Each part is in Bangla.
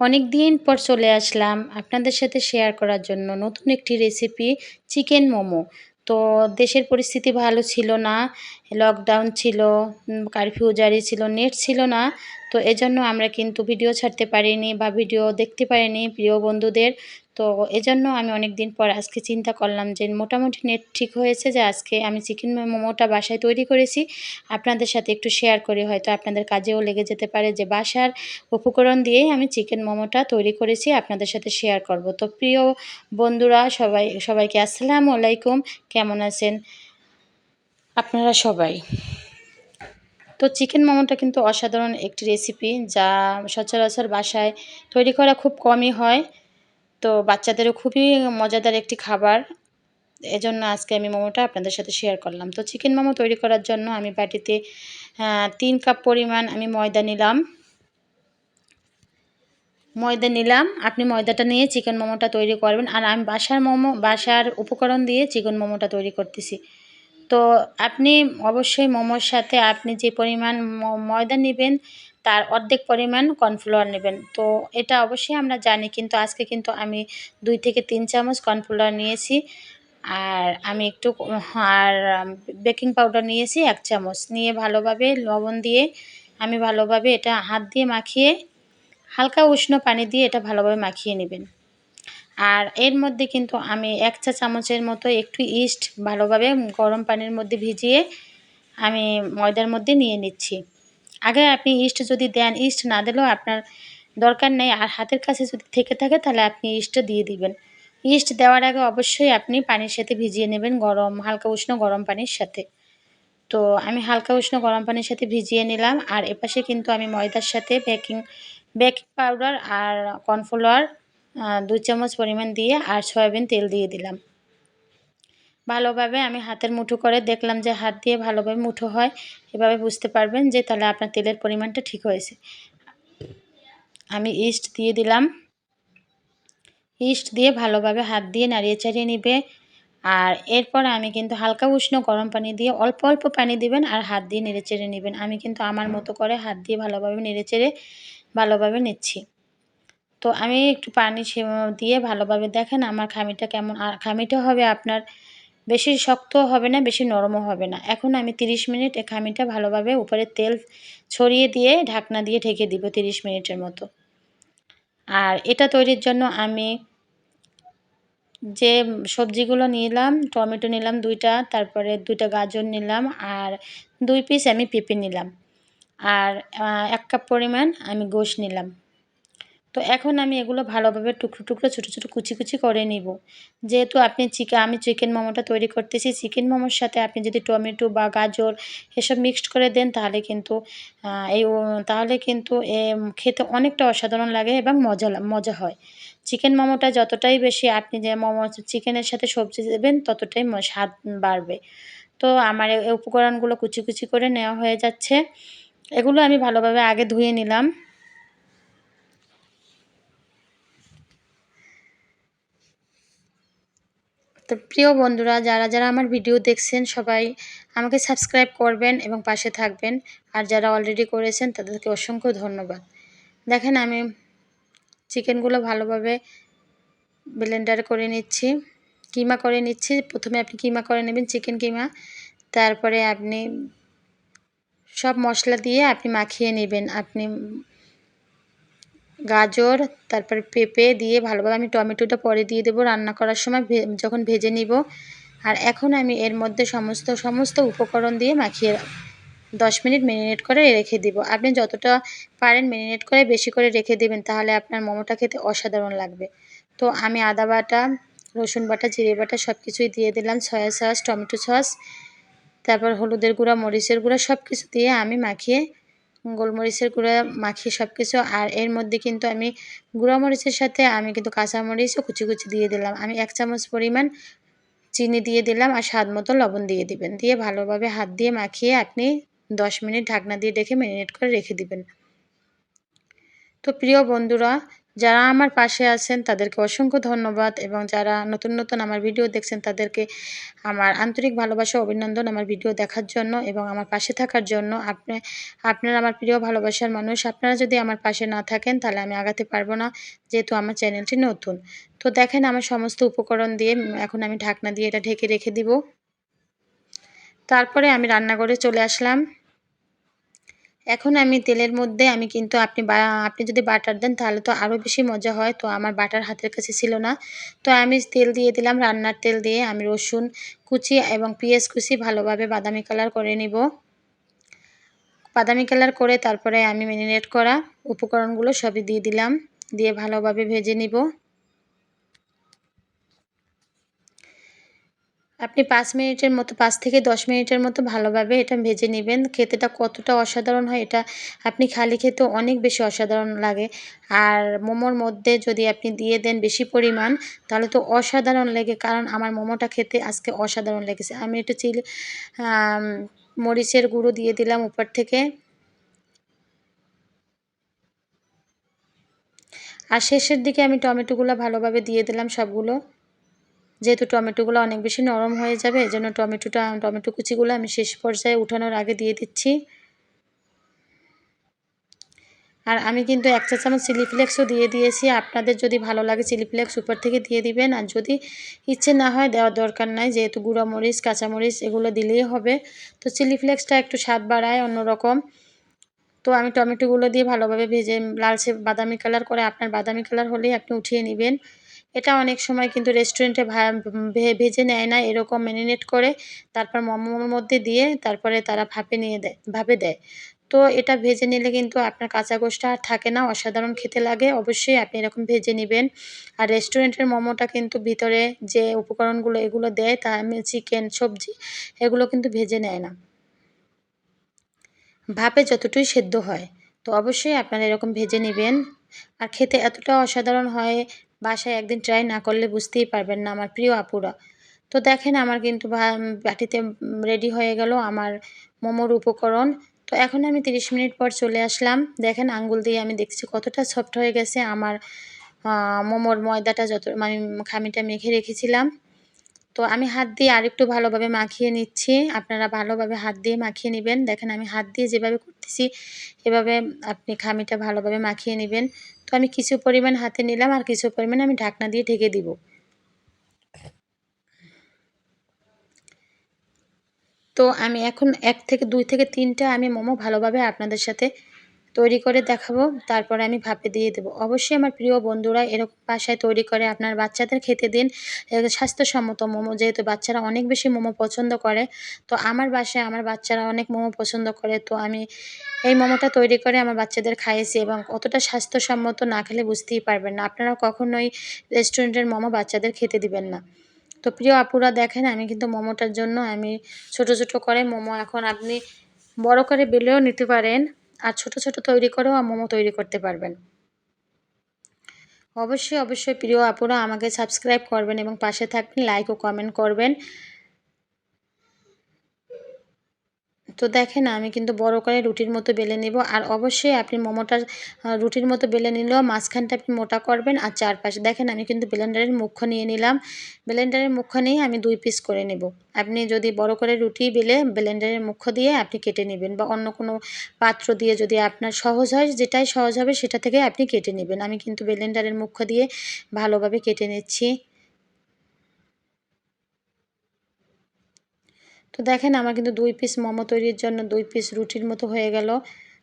অনেক দিন পর চলে আসলাম আপনাদের সাথে শেয়ার করার জন্য নতুন একটি রেসিপি চিকেন মোমো। তো দেশের পরিস্থিতি ভালো ছিল না লকডাউন ছিল কারফিউ জারি ছিল নেট ছিল না তো এজন্য আমরা কিন্তু ভিডিও ছাড়তে পারিনি বা ভিডিও দেখতে পারিনি প্রিয় বন্ধুদের। তো এজন্য আমি অনেক দিন পর আজকে চিন্তা করলাম যে মোটামুটি নেট ঠিক হয়েছে যে আজকে আমি চিকেন মোমোটা বাসায় তৈরি করেছি। আপনাদের সাথে একটু শেয়ার করি, হয়তো আপনাদের কাজেও লেগে যেতে পারে যে বাসার উপকরণ দিয়েই আমি চিকেন মোমোটা তৈরি করেছি, আপনাদের সাথে শেয়ার করব। তো প্রিয় বন্ধুরা, সবাই, সবাইকে আসসালামু আলাইকুম, কেমন আছেন? আপনারা সবাই? তো চিকেন মোমোটা কিন্তু অসাধারণ একটি রেসিপি যা সচরাচর বাসায় তৈরি করা খুব কমই হয়। তো বাচ্চাদেরও খুবই মজাদার একটি খাবার। এজন্য আজকে আমি মোমোটা আপনাদের সাথে শেয়ার করলাম। তো চিকেন মোমো তৈরি করার জন্য আমি বাটিতে তিন কাপ পরিমাণ আমি ময়দা নিলাম। ময়দা নিলাম। আপনি ময়দাটা নিয়ে চিকেন মোমোটা তৈরি করবেন। আর আমি বাসার মোমো, বাসার উপকরণ দিয়ে চিকেন মোমোটা তৈরি করতেছি। তো আপনি অবশ্যই মোমোর সাথে আপনি যে পরিমাণ ময়দা নেবেন, তার অর্ধেক পরিমাণ কর্নফ্লাওয়ার নেবেন। তো এটা অবশ্যই আমরা জানি, কিন্তু আজকে কিন্তু আমি দুই থেকে তিন চামচ কর্নফ্লাওয়ার নিয়েছি। আর আমি একটু আর বেকিং পাউডার নিয়েছি এক চামচ। নিয়ে ভালোভাবে লবণ দিয়ে আমি ভালোভাবে এটা হাত দিয়ে মাখিয়ে, হালকা উষ্ণ পানি দিয়ে এটা ভালোভাবে মাখিয়ে নেবেন। আর এর মধ্যে কিন্তু আমি এক চা চামচের মতো একটু ইস্ট ভালোভাবে গরম পানির মধ্যে ভিজিয়ে আমি ময়দার মধ্যে নিয়ে নিচ্ছি। আগে আপনি ইস্ট যদি দেন ইস্ট না দিলেও আপনার দরকার নেই। আর হাতের কাছে যদি থেকে থাকে, তাহলে আপনি ইস্টটা দিয়ে দিবেন। ইস্ট দেওয়ার আগে অবশ্যই আপনি পানির সাথে ভিজিয়ে নেবেন গরম, হালকা উষ্ণ গরম পানির সাথে। তো আমি হালকা উষ্ণ গরম পানির সাথে ভিজিয়ে নিলাম। আর এপাশে কিন্তু আমি ময়দার সাথে বেকিং বেকিং পাউডার আর কর্নফ্লাওয়ার দুই চামচ পরিমাণ দিয়ে আর সয়াবিন তেল দিয়ে দিলাম। ভালোভাবে আমি হাতের মুঠো করে দেখলাম যে হাত দিয়ে ভালোভাবে মুঠো হয়, এভাবে বুঝতে পারবেন যে তাহলে আপনার তেলের পরিমাণটা ঠিক হয়েছে। আমি ইস্ট দিয়ে দিলাম। ইস্ট দিয়ে ভালোভাবে হাত দিয়ে নাড়িয়ে চাড়িয়ে নিবে। আর এরপর আমি কিন্তু হালকা উষ্ণ গরম পানি দিয়ে অল্প অল্প পানি দিবেন আর হাত দিয়ে নেড়ে চেড়ে নেবেন। আমি কিন্তু আমার মতো করে হাত দিয়ে ভালোভাবে নেড়ে চেড়ে ভালোভাবে নিচ্ছি। তো আমি একটু পানি দিয়ে ভালোভাবে দেখেন আমার খামিটা কেমন, আর খামিটা হবে আপনার বেশি শক্ত হবে না, বেশি নরমও হবে না। এখন আমি 30 মিনিট এই খামিটা ভালোভাবে উপরে তেল ছড়িয়ে দিয়ে ঢাকনা দিয়ে ঢেকে দিব 30 মিনিটের মতো। আর এটা তৈরির জন্য আমি যে সবজিগুলো নিলাম, টমেটো নিলাম দুইটা, তারপরে দুইটা গাজর নিলাম, আর দুই পিস আমি পেঁপে নিলাম। আর এক কাপ পরিমাণ আমি গোশ নিলাম। তো এখন আমি এগুলো ভালোভাবে টুকরো টুকরো, ছোটো ছোটো কুচি কুচি করে নিব। যেহেতু আপনি চিকেন আমি চিকেন মোমোটা তৈরি করতেছি, চিকেন মোমোর সাথে আপনি যদি টমেটো বা গাজর এসব মিক্সড করে দেন, তাহলে কিন্তু এই তাহলে কিন্তু এ, খেতে অনেকটা অসাধারণ লাগে এবং মজা মজা হয়। চিকেন মোমোটা যতটাই বেশি আপনি যে মোমো চিকেনের সাথে সবজি দেবেন, ততটাই স্বাদ বাড়বে। তো আমার এই উপকরণগুলো কুচি কুচি করে নেওয়া হয়ে যাচ্ছে। এগুলো আমি ভালোভাবে আগে ধুয়ে নিলাম। তো প্রিয় বন্ধুরা, যারা যারা আমার ভিডিও দেখছেন, সবাই আমাকে সাবস্ক্রাইব করবেন এবং পাশে থাকবেন। আর যারা অলরেডি করেছেন, তাদেরকে অসংখ্য ধন্যবাদ। দেখেন, আমি চিকেনগুলো ভালোভাবে ব্লেন্ডার করে নিচ্ছি। কিমা করে নিচ্ছি। প্রথমে আপনি কিমা করে নেবেন, চিকেন কিমা। তারপরে আপনি সব মশলা দিয়ে আপনি মাখিয়ে নেবেন। আপনি গাজর, তারপর পেঁপে দিয়ে ভালোভাবে আমি টমেটোটা পরে দিয়ে দেবো রান্না করার সময় যখন ভেজে নিব। আর এখন আমি এর মধ্যে সমস্ত সমস্ত উপকরণ দিয়ে মাখিয়ে দশ মিনিট মেরিনেট করে রেখে দিব। আপনি যতটা পারেন মেরিনেট করে বেশি করে রেখে দেবেন, তাহলে আপনার মোমোটা খেতে অসাধারণ লাগবে। তো আমি আদা বাটা, রসুন বাটা, জিরে বাটা সব কিছুই দিয়ে দিলাম, সয়া সস, টমেটো সস, তারপর হলুদের গুঁড়া, মরিচের গুঁড়া সব কিছু দিয়ে আমি মাখিয়ে গোলমরিচের গুঁড়া, মাখিয়ে সব কিছু আর এর মধ্যে কিন্তু আমি গুঁড়া মরিচের সাথে আমি কিন্তু কাঁচামরিচও কুচি কুচি দিয়ে দিলাম। আমি এক চামচ পরিমাণ চিনি দিয়ে দিলাম আর স্বাদ মতো লবণ দিয়ে দিবেন। দিয়ে ভালোভাবে হাত দিয়ে মাখিয়ে আপনি দশ মিনিট ঢাকনা দিয়ে রেখে ম্যারিনেট করে রেখে দিবেন। তো প্রিয় বন্ধুরা যারা আমার পাশে আছেন, তাদেরকে অসংখ্য ধন্যবাদ এবং যারা নতুন নতুন আমার ভিডিও দেখছেন, তাদেরকে আমার আন্তরিক ভালোবাসা, অভিনন্দন আমার ভিডিও দেখার জন্য এবং আমার পাশে থাকার জন্য। আপনি, আপনারা আমার প্রিয়, ভালোবাসার মানুষ। আপনারা যদি আমার পাশে না থাকেন, তাহলে আমি আগাতে পারব না, যেহেতু আমার চ্যানেলটি নতুন। তো দেখেন, আমার সমস্ত উপকরণ দিয়ে এখন আমি ঢাকনা দিয়ে এটা ঢেকে রেখে দিব। তারপরে আমি রান্নাঘরে চলে আসলাম। এখন আমি তেলের মধ্যে আমি কিন্তু আপনি আপনি যদি বাটার দেন তাহলে তো আরও বেশি মজা হয়। তো আমার বাটার হাতের কাছে ছিল না। তো আমি তেল দিয়ে দিলাম, রান্নার তেল দিয়ে আমি রসুন কুচি এবং পেঁয়াজ কুচি ভালোভাবে বাদামি কালার করে নিব। বাদামি কালার করে তারপরে আমি ম্যারিনেট করা উপকরণগুলো সবই দিয়ে দিলাম, দিয়ে ভালোভাবে ভেজে নিব। আপনি পাঁচ মিনিটের মতো, পাঁচ থেকে দশ মিনিটের মতো ভালোভাবে এটা ভেজে নেবেন। খেতেটা কতটা অসাধারণ হয় এটা আপনি খালি খেতে অনেক বেশি অসাধারণ লাগে। আর মোমোর মধ্যে যদি আপনি দিয়ে দেন বেশি পরিমাণ, তাহলে তো অসাধারণ লেগে, কারণ আমার মোমোটা খেতে আজকে অসাধারণ লেগেছে। আমি একটু চিলি মরিচের গুঁড়ো দিয়ে দিলাম উপর থেকে। আর শেষের দিকে আমি টমেটোগুলো ভালোভাবে দিয়ে দিলাম সবগুলো। যেহেতু টমেটোগুলো অনেক বেশি নরম হয়ে যাবে এই জন্য টমেটোটা, টমেটো কুচিগুলো আমি শেষ পর্যায়ে উঠানোর আগে দিয়ে দিচ্ছি। আর আমি কিন্তু এক চা চামচ চিলি ফ্লেক্সও দিয়ে দিয়েছি। আপনাদের যদি ভালো লাগে চিলি ফ্লেক্স উপর থেকে দিয়ে দিবেন। আর যদি ইচ্ছে না হয় দেওয়ার দরকার নাই, যেহেতু গুঁড়ো মরিচ কাঁচামরিচ এগুলো দিলেই হবে। তো চিলি ফ্লেক্সটা একটু স্বাদ বাড়ায় অন্যরকম। তো আমি টমেটোগুলো দিয়ে ভালোভাবে ভেজে, লালচে বাদামি কালার করে, আপনার বাদামি কালার হলেই আপনি উঠিয়ে নেবেন। এটা অনেক সময় কিন্তু রেস্টুরেন্টে ভেজে নেয় না, এরকম ম্যারিনেট করে, তারপর মোমোর মধ্যে দিয়ে তারপরে তারা ভাপে নিয়ে দেয় ভাপে দেয়। তো এটা ভেজে নিলে কিন্তু আপনার কাঁচা গোষ্ঠটা আর থাকে না, অসাধারণ খেতে লাগে। অবশ্যই আপনি এরকম ভেজে নেবেন। আর রেস্টুরেন্টের মোমোটা কিন্তু ভিতরে যে উপকরণগুলো এগুলো দেয়, তা আমি চিকেন সবজি, এগুলো কিন্তু ভেজে নেয় না। ভাপে যতটুই সেদ্ধ হয়, তো অবশ্যই আপনারা এরকম ভেজে নেবেন। আর খেতে এতটা অসাধারণ হয় বাসায় একদিন ট্রাই না করলে বুঝতেই পারবেন না আমার প্রিয় আপুরা। তো দেখেন আমার কিন্তু বাটিতে রেডি হয়ে গেল আমার মোমোর উপকরণ। তো এখন আমি 30 মিনিট পর চলে আসলাম। দেখেন আঙ্গুল দিয়ে আমি দেখছি কতটা সফট হয়ে গেছে আমার মোমোর ময়দাটা যত আমি খামিটা মেখে রেখেছিলাম। তো আমি হাত দিয়ে আরেকটু ভালোভাবে মাখিয়ে নিচ্ছি। আপনারা ভালোভাবে হাত দিয়ে মাখিয়ে নেবেন। দেখেন আমি হাত দিয়ে যেভাবে করতেছি, এভাবে আপনি খামিটা ভালোভাবে মাখিয়ে নেবেন। তো আমি কিছু পরিমাণ হাতে নিলাম আর কিছু পরিমাণ আমি ঢাকনা দিয়ে ঢেকে দিব। তো আমি এখন এক থেকে দুই থেকে তিনটা আমি মোমো ভালোভাবে আপনাদের সাথে তৈরি করে দেখাবো, তারপরে আমি ভাপে দিয়ে দেবো। অবশ্যই আমার প্রিয় বন্ধুরা এরকম বাসায় তৈরি করে আপনার বাচ্চাদের খেতে দিন। স্বাস্থ্যসম্মত মোমো, যেহেতু বাচ্চারা অনেক বেশি মোমো পছন্দ করে, তো আমার বাসায় আমার বাচ্চারা অনেক মোমো পছন্দ করে, তো আমি এই মোমোটা তৈরি করে আমার বাচ্চাদের খাইয়েছি এবং অতটা স্বাস্থ্যসম্মত না খেলে বুঝতেই পারবেন না। আপনারা কখনোই রেস্টুরেন্টের মোমো বাচ্চাদের খেতে দিবেন না। তো প্রিয় আপুরা দেখেন, আমি কিন্তু মোমোটার জন্য আমি ছোট ছোট করে মোমো এখন আপনি বড় করে বেলেও নিতে পারেন। আর ছোট ছোট তৈরি করেও মোমো তৈরি করতে পারবেন। অবশ্যই অবশ্যই প্রিয় আপুরা আমাকে সাবস্ক্রাইব করবেন এবং পাশে থাকবেন লাইক ও কমেন্ট করবেন। তো দেখেন, আমি কিন্তু বড় করে রুটির মতো বেলে নেব। আর অবশ্যই আপনি মোমোটা রুটির মতো বেলে নিলেও মাঝখানটা আপনি মোটা করবেন। আর চারপাশে দেখেন, আমি কিন্তু ব্লেন্ডারের মুখ্য নিয়ে নিলাম। ব্লেন্ডারের মুখ্য নিয়ে আমি দুই পিস করে নেব। আপনি যদি বড় করে রুটি বেলে ব্লেন্ডারের মুখ্য দিয়ে আপনি কেটে নেবেন বা অন্য কোনো পাত্র দিয়ে যদি আপনার সহজ হয়, যেটাই সহজ হবে সেটা থেকে আপনি কেটে নেবেন। আমি কিন্তু ব্লেন্ডারের মুখ্য দিয়ে ভালোভাবে কেটে নিচ্ছি। তো দেখেন আমার কিন্তু দুই পিস মোমো তৈরির জন্য দুই পিস রুটির মতো হয়ে গেল।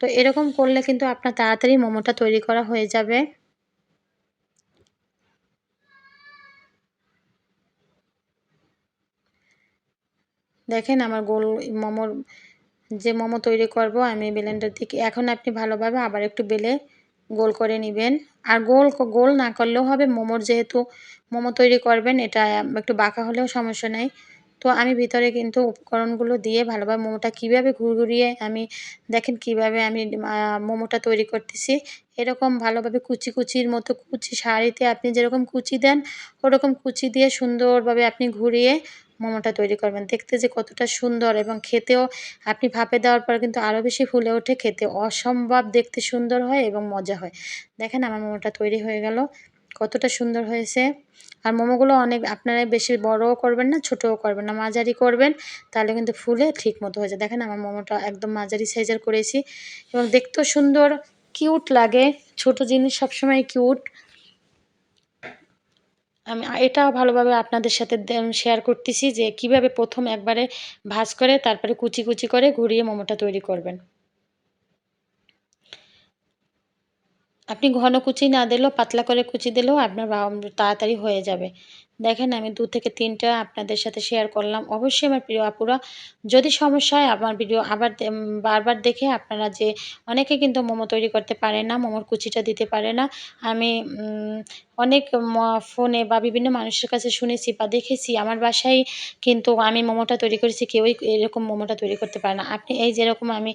তো এরকম করলে কিন্তু আপনার তাড়াতাড়ি মোমোটা তৈরি করা হয়ে যাবে। দেখেন আমার গোল মোমোর যে মোমো তৈরি করব আমি ব্লেন্ডার থেকে এখন আপনি ভালোভাবে আবার একটু বেলে গোল করে নেবেন। আর গোল গোল না করলেও হবে, মোমোর যেহেতু মোমো তৈরি করবেন, এটা একটু বাঁকা হলেও সমস্যা নেই। তো আমি ভিতরে কিন্তু উপকরণগুলো দিয়ে ভালোভাবে মোমোটা কীভাবে ঘুরঘুরিয়ে আমি দেখেন কীভাবে আমি মোমোটা তৈরি করতেছি। এরকম ভালোভাবে কুচি কুচির মতো কুচি শাড়িতে আপনি যেরকম কুচি দেন, ওরকম কুচি দিয়ে সুন্দরভাবে আপনি ঘুরিয়ে মোমোটা তৈরি করবেন। দেখতে যে কতটা সুন্দর এবং খেতেও আপনি ভাপে দেওয়ার পর কিন্তু আরও বেশি ফুলে ওঠে, খেতে অসম্ভব দেখতে সুন্দর হয় এবং মজা হয়। দেখেন আমার মোমোটা তৈরি হয়ে গেল, কতটা সুন্দর হয়েছে। আর মোমোগুলো অনেক আপনারা বেশি বড়ও করবেন না, ছোটও করবেন না, মাঝারি করবেন, তাহলে কিন্তু ফুলে ঠিক মতো হয়ে যায়। দেখেন আমার মোমোটা একদম মাঝারি সাইজের করেছি এবং দেখতেও সুন্দর কিউট লাগে, ছোট জিনিস সবসময় কিউট আমি এটা ভালোভাবে আপনাদের সাথে শেয়ার করতেছি যে কীভাবে প্রথম একবারে ভাজ করে, তারপরে কুচি কুচি করে ঘুরিয়ে মোমোটা তৈরি করবেন। আপনি ঘন কুচি না দিলেও, পাতলা করে কুচি দিলেও আপনার তাড়াতাড়ি হয়ে যাবে। দেখেন, আমি দু থেকে তিনটা আপনাদের সাথে শেয়ার করলাম। অবশ্যই আমার প্রিয় আপুরা, যদি সমস্যা হয়, আমার ভিডিও আবার বারবার দেখে আপনারা যে, অনেকে কিন্তু মোমো তৈরি করতে পারে না, মোমোর কুচিটা দিতে পারে না। আমি অনেক ফোনে বা বিভিন্ন মানুষের কাছে শুনেছি বা দেখেছি। আমার বাসায় কিন্তু আমি মোমোটা তৈরি করেছি, কেউই এরকম মোমোটা তৈরি করতে পারে না। আপনি এই যেরকম আমি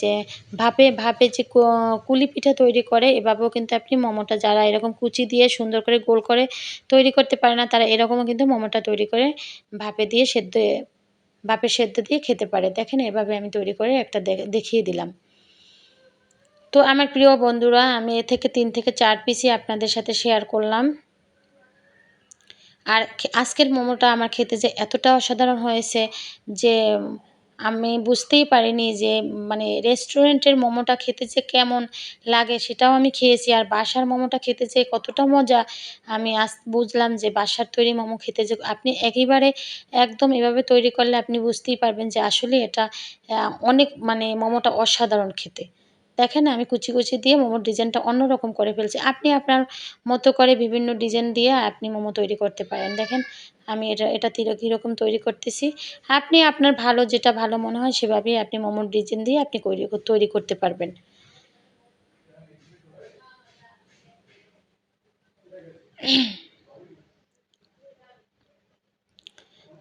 যে ভাপে ভাপে যে কুলি পিঠা তৈরি করে, এভাবেও কিন্তু আপনি মোমোটা যারা এরকম কুচি দিয়ে সুন্দর করে গোল করে তৈরি করতে পারে না, তারা এরকমও কিন্তু মোমোটা তৈরি করে ভাপে দিয়ে সেদ্ধ, ভাপে সেদ্ধ দিয়ে খেতে পারে। দেখেন এভাবে আমি তৈরি করে একটা দেখিয়ে দিলাম। তো আমার প্রিয় বন্ধুরা, আমি এ থেকে তিন থেকে চার পিসই আপনাদের সাথে শেয়ার করলাম। আর আজকের মোমোটা আমার খেতে যে এতটা অসাধারণ হয়েছে যে, আমি বুঝতেই পারিনি যে মানে রেস্টুরেন্টের মোমোটা খেতে যে কেমন লাগে সেটাও আমি খেয়েছি। আর বাসার মোমোটা খেতে যে কতটা মজা, আমি আজ বুঝলাম যে বাসার তৈরি মোমো খেতে যে আপনি একেবারে একদম এভাবে তৈরি করলে আপনি বুঝতেই পারবেন যে আসলে এটা অনেক মানে মোমোটা অসাধারণ খেতে। দেখেন আমি কুচি কুচি দিয়ে মোমোর ডিজাইনটা অন্যরকম করে ফেলছি। আপনি আপনার মতো করে বিভিন্ন ডিজাইন দিয়ে আপনি মোমো তৈরি করতে পারেন। দেখেন, আমি এটা এটা কীরকম তৈরি করতেছি। আপনি আপনার ভালো, যেটা ভালো মনে হয় সেভাবেই আপনি মোমোর ডিজাইন দিয়ে আপনি তৈরি করতে পারবেন।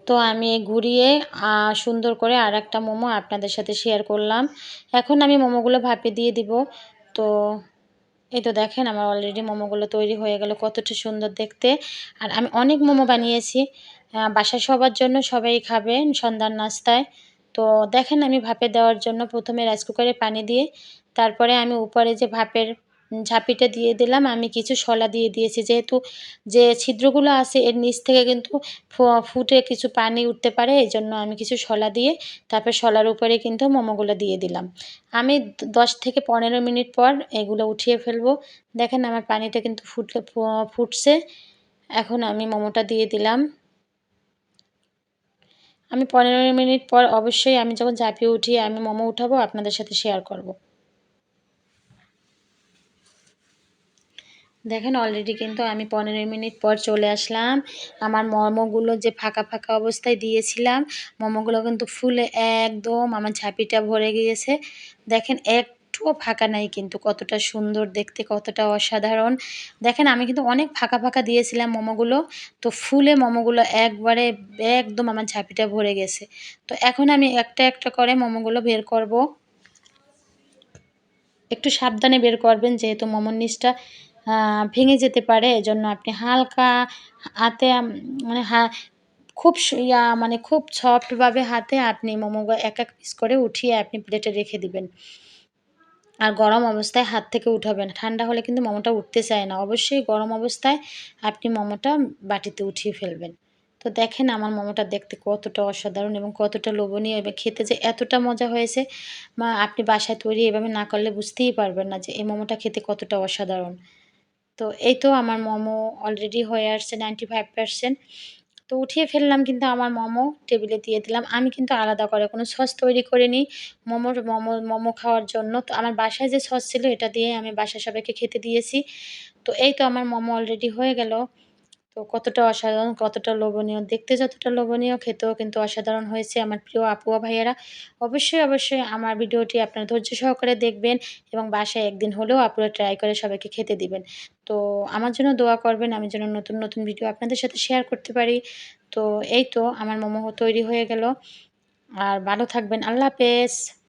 তো আমি ঘুরিয়ে সুন্দর করে আর একটা মোমো আপনাদের সাথে শেয়ার করলাম। এখন আমি মোমোগুলো ভাপে দিয়ে দিব। তো এই তো দেখেন আমার অলরেডি মোমোগুলো তৈরি হয়ে গেল কতটা সুন্দর দেখতে। আর আমি অনেক মোমো বানিয়েছি। বাসা সবার জন্য সবাই খাবে সন্ধ্যার নাস্তায়। তো দেখেন আমি ভাপে দেওয়ার জন্য প্রথমে রাইস কুকারে পানি দিয়ে, তারপরে আমি উপরে যে ভাপের ঝাঁপিটা দিয়ে দিলাম। আমি কিছু শলা দিয়ে দিয়েছি। যেহেতু যে ছিদ্রগুলো আছে, এর নিচ থেকে কিন্তু ফুটে কিছু পানি উঠতে পারে, এই জন্য আমি কিছু শলা দিয়ে তারপর শলার উপরে কিন্তু মোমোগুলো দিয়ে দিলাম। আমি দশ থেকে পনেরো মিনিট পর এগুলো উঠিয়ে ফেলব। দেখেন আমার পানিটা কিন্তু ফুটলে ফুটছে। এখন আমি মোমোটা দিয়ে দিলাম। আমি পনেরো মিনিট পর অবশ্যই আমি যখন ঝাঁপিয়ে উঠিয়ে আমি মোমো উঠাবো, আপনাদের সাথে শেয়ার করব। দেখেন অলরেডি কিন্তু আমি পনেরো মিনিট পর চলে আসলাম। আমার মোমোগুলো যে ফাঁকা ফাঁকা অবস্থায় দিয়েছিলাম, মোমোগুলো কিন্তু ফুলে একদম আমার ঝাঁপিটা ভরে গিয়েছে। দেখেন একটুও ফাঁকা নাই কিন্তু কতটা সুন্দর দেখতে, কতটা অসাধারণ। দেখেন আমি কিন্তু অনেক ফাঁকা ফাঁকা দিয়েছিলাম মোমোগুলো, তো ফুলে মোমোগুলো একবারে একদম আমার ঝাঁপিটা ভরে গেছে। তো এখন আমি একটা একটা করে মোমোগুলো বের করব। একটু সাবধানে বের করবেন যেহেতু মোমোর নিচটা ভেঙে যেতে পারে। এজন্য আপনি হালকা হাতে মানে হা, খুব ইয়া মানে খুব সফটভাবে হাতে আপনি মোমোগুলো এক এক পিস করে উঠিয়ে আপনি প্লেটে রেখে দিবেন। আর গরম অবস্থায় হাত থেকে উঠাবেন। ঠান্ডা হলে কিন্তু মোমোটা উঠতে চায় না। অবশ্যই গরম অবস্থায় আপনি মোমোটা বাটিতে উঠিয়ে ফেলবেন। তো দেখেন আমার মোমোটা দেখতে কতটা অসাধারণ এবং কতটা লোভনীয় এবং খেতে যে এতটা মজা হয়েছে, মা, আপনি বাসায় তৈরি এভাবে না করলে বুঝতেই পারবেন না যে এই মোমোটা খেতে কতটা অসাধারণ। তো এই তো আমার মোমো অলরেডি হয়ে আসছে নাইনটি ফাইভ পার্সেন্ট তো উঠিয়ে ফেললাম কিন্তু আমার মোমো টেবিলে দিয়ে দিলাম। আমি কিন্তু আলাদা করে কোনো সস তৈরি করিনি মোমোর মোমো মোমো খাওয়ার জন্য। তো আমার বাসায় যে সস ছিল এটা দিয়ে আমি বাসায় সবাইকে খেতে দিয়েছি। তো এই তো আমার মোমো অলরেডি হয়ে গেল। তো কতটা অসাধারণ, কতটা লোভনীয়, দেখতে যতটা লোভনীয় খেতেও কিন্তু অসাধারণ হয়েছে আমার প্রিয় আপুয়া ভাইয়েরা। অবশ্যই অবশ্যই আমার ভিডিওটি আপনার ধৈর্য সহকারে দেখবেন এবং বাসায় একদিন হলেও আপুরা ট্রাই করে সবাইকে খেতে দিবেন। তো আমার জন্য দোয়া করবেন, আমি যেন নতুন নতুন ভিডিও আপনাদের সাথে শেয়ার করতে পারি। তো এই তো, আমার মোমো তৈরি হয়ে গেল। আর ভালো থাকবেন, আল্লাহ হাফেজ।